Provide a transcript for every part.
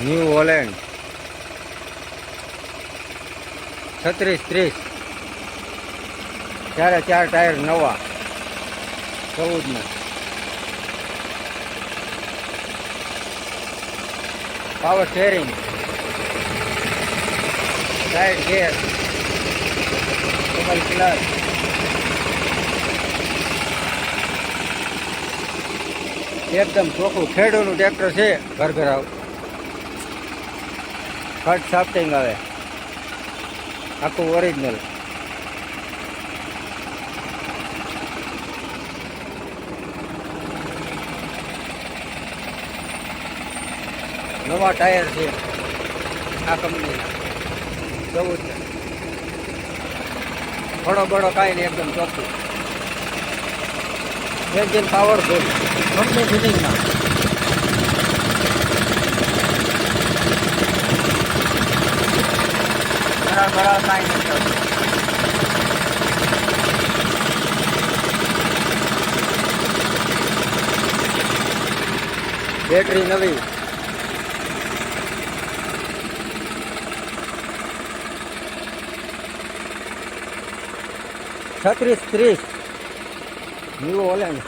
New Holland છત્રીસ, ત્રીસ. ચારે ચાર ટાયર નવા. ચૌદના. Power steering side gear double clutch એકદમ ચોખ્ખું ખેડૂનું ટ્રેક્ટર છે. ઘર ઘર આવ. ખર્ચ સાફ્ટિંગ આવે. આખું ઓરિજિનલ નવા ટાયર છે. આ કંપનીના ચૌદ ઘણો બડો કાંઈ નહીં, એકદમ ચોખ્ખું. એન્જિન પાવરફુલ કંપની ફિટિંગમાં બેટરી નવી. છત્રીસ ત્રીસ. નીવો હોલેન્ડ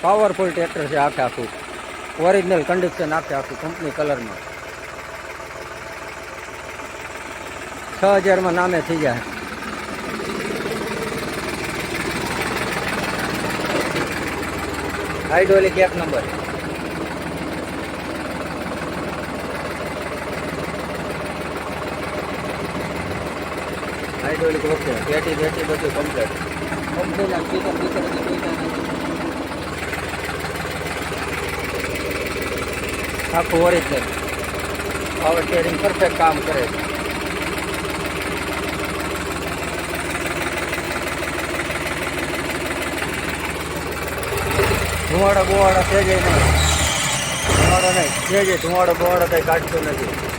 પાવરફુલ ટ્રેક્ટર છે આખે આખું. ઓરિજિનલ કન્ડિશન આખે આખું કંપની કલરમાં છ હજારમાં નામે થઈ જાય હાઇડ્રોલિક એક નંબર હાઇડ્રોલિક ઓકે પેટી પેટી બધું કમ્પ્લીટ કંપનીના સ્પીકર બીકર હજી કોઈ નથી. આખું ઓરિજિનલ પાવર સ્ટેરિંગ પરફેક્ટ કામ કરે છે ધુવાડો બોવાડા થઈ જાય નહીં ધુવાડો નહીં થઈ જાય ધુવાડો બુવાડો કંઈ કાઢતો નથી.